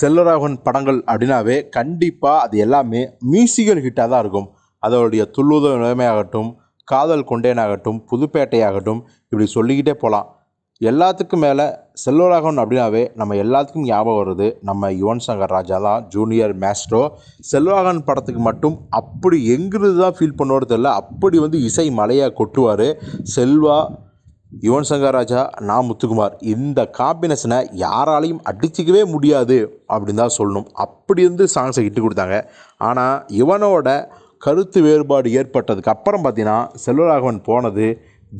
செல்வராகவன் படங்கள் அப்படின்னாவே கண்டிப்பாக அது எல்லாமே மியூசிக்கல் ஹிட்டாக தான் இருக்கும். அதோடைய துள்ளுத நிலைமையாகட்டும் காதல் கொண்டேனாகட்டும் புதுப்பேட்டையாகட்டும் இப்படி சொல்லிக்கிட்டே போகலாம் எல்லாத்துக்கும் மேலே செல்வராகவன் அப்படின்னாவே நம்ம எல்லாத்துக்கும் ஞாபகம் வருது. நம்ம யுவன் சங்கர் ராஜா தான் ஜூனியர் மேஸ்ட்ரோ செல்வராகவன் படத்துக்கு மட்டும் அப்படி எங்கிருந்து தான் ஃபீல் பண்ணுவார் தெரியல. அப்படி வந்து இசை மலையாக கொட்டுவார். செல்வா யுவன் சங்கர் ராஜா நான் முத்துக்குமார் இந்த காம்பினேஷனை யாராலையும் அடிச்சிக்கவே முடியாது அப்படின்னு தான் சொல்லணும். அப்படி இருந்து சாங்ஸை இட்டு கொடுத்தாங்க. ஆனால் இவனோட கருத்து வேறுபாடு ஏற்பட்டதுக்கு அப்புறம் பார்த்தீங்கன்னா செல்வராகவன் போனது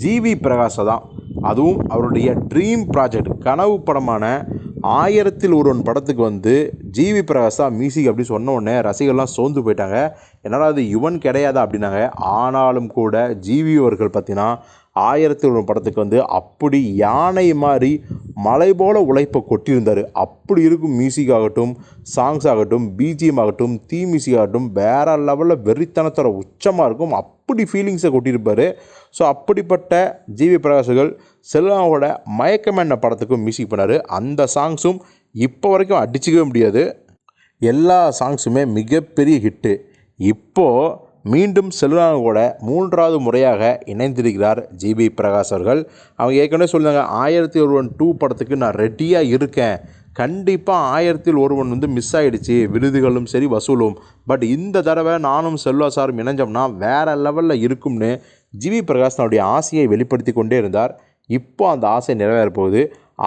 ஜிவி பிரகாஷை தான். அதுவும் அவருடைய ட்ரீம் ப்ராஜெக்ட் கனவு படமான ஆயிரத்தில் ஒருவன் படத்துக்கு வந்து ஜிவி பிரகாஷ் தான் மியூசிக் அப்படி சொன்ன உடனே ரசிகர்லாம் சோர்ந்து போயிட்டாங்க. என்னடா அது யுவன் கிடையாதா அப்படின்னாங்க. ஆனாலும் கூட ஜிவி அவர்கள் பார்த்தீங்கன்னா ஆயிரத்தி ஒன்று படத்துக்கு வந்து அப்படி யானை மாதிரி மலை போல் உழைப்பை கொட்டியிருந்தார். அப்படி இருக்கும் மியூசிக் ஆகட்டும் சாங்ஸ் ஆகட்டும் பிஜிஎம் ஆகட்டும் தீ மியூசிக் ஆகட்டும் வேறு லெவலில் வெறித்தனத்தோட உச்சமாக இருக்கும். அப்படி ஃபீலிங்ஸை கொட்டியிருப்பார். ஸோ அப்படிப்பட்ட ஜிவி பிரகாஷ்கள் செல்வாவோட மயக்கம் என்ன படத்துக்கும் மியூசிக் பண்ணார். அந்த சாங்ஸும் இப்போ வரைக்கும் அடிச்சிக்கவே முடியாது. எல்லா சாங்ஸுமே மிகப்பெரிய ஹிட்டு இப்போது மீண்டும் செல்வராகவோட மூன்றாவது முறையாக இணைந்திருக்கிறார் ஜிபி பிரகாஷ் அவர்கள். அவங்க ஏற்கனவே சொல்லுவாங்க ஆயிரத்தி ஒருவன் டூ படத்துக்கு நான் ரெடியாக இருக்கேன். கண்டிப்பாக ஆயிரத்தில் ஒருவன் வந்து மிஸ் ஆகிடுச்சு விருதுகளும் சரி வசூலும். பட் இந்த தடவை நானும் செல்வா சாரும் இணைஞ்சோம்னா வேறு லெவலில் இருக்கும்னு ஜிவி பிரகாஷ் தன்னுடைய ஆசையை வெளிப்படுத்தி கொண்டே இருந்தார். இப்போ அந்த ஆசை நிறைவேறப்போகுது.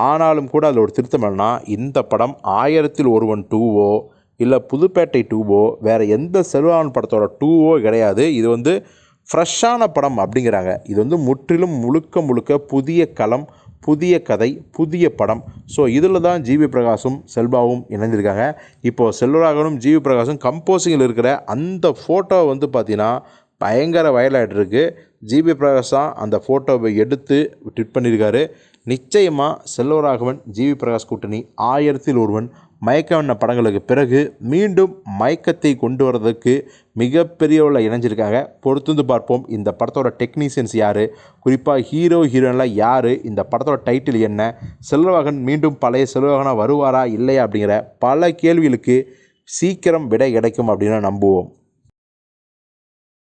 ஆனாலும் கூட அதில் ஒரு திருத்தம் என்னன்னா இந்த படம் ஆயிரத்தில் ஒருவன் டூவோ இல்லை புதுப்பேட்டை டூவோ வேறு எந்த செல்வான் படத்தோட டூவோ கிடையாது. இது வந்து ஃப்ரெஷ்ஷான படம் அப்படிங்கிறாங்க. இது வந்து முற்றிலும் முழுக்க முழுக்க புதிய களம் புதிய கதை புதிய படம். ஸோ இதில் தான் ஜிவி பிரகாஷும் செல்வாவும் இணைந்திருக்காங்க. இப்போது செல்வராகவனும் ஜிவி பிரகாஷும் கம்போசிங்கில் இருக்கிற அந்த ஃபோட்டோ வந்து பார்த்தீங்கன்னா பயங்கர வயலாகிட்டு ஜிபி பிரகாஷ் தான் அந்த ஃபோட்டோவை எடுத்து ட்விட் பண்ணியிருக்காரு. நிச்சயமாக செல்வராகவன் ஜிவி பிரகாஷ் கூட்டணி ஆயிரத்தில் ஒருவன். மயக்கவண்ண படங்களுக்கு பிறகு மீண்டும் மயக்கத்தை கொண்டு வர்றதுக்கு மிகப்பெரிய உள்ள இணைஞ்சிருக்காங்க. பொறுத்துந்து பார்ப்போம் இந்த படத்தோட டெக்னீஷியன்ஸ் யார்? குறிப்பாக ஹீரோ ஹீரோயின்லாம் யார்? இந்த படத்தோட டைட்டில் என்ன? செல்வராகவன் மீண்டும் பழைய செல்வகனாக வருவாரா இல்லையா அப்படிங்கிற பல கேள்விகளுக்கு சீக்கிரம் விடை கிடைக்கும் அப்படின்னு நம்புவோம்.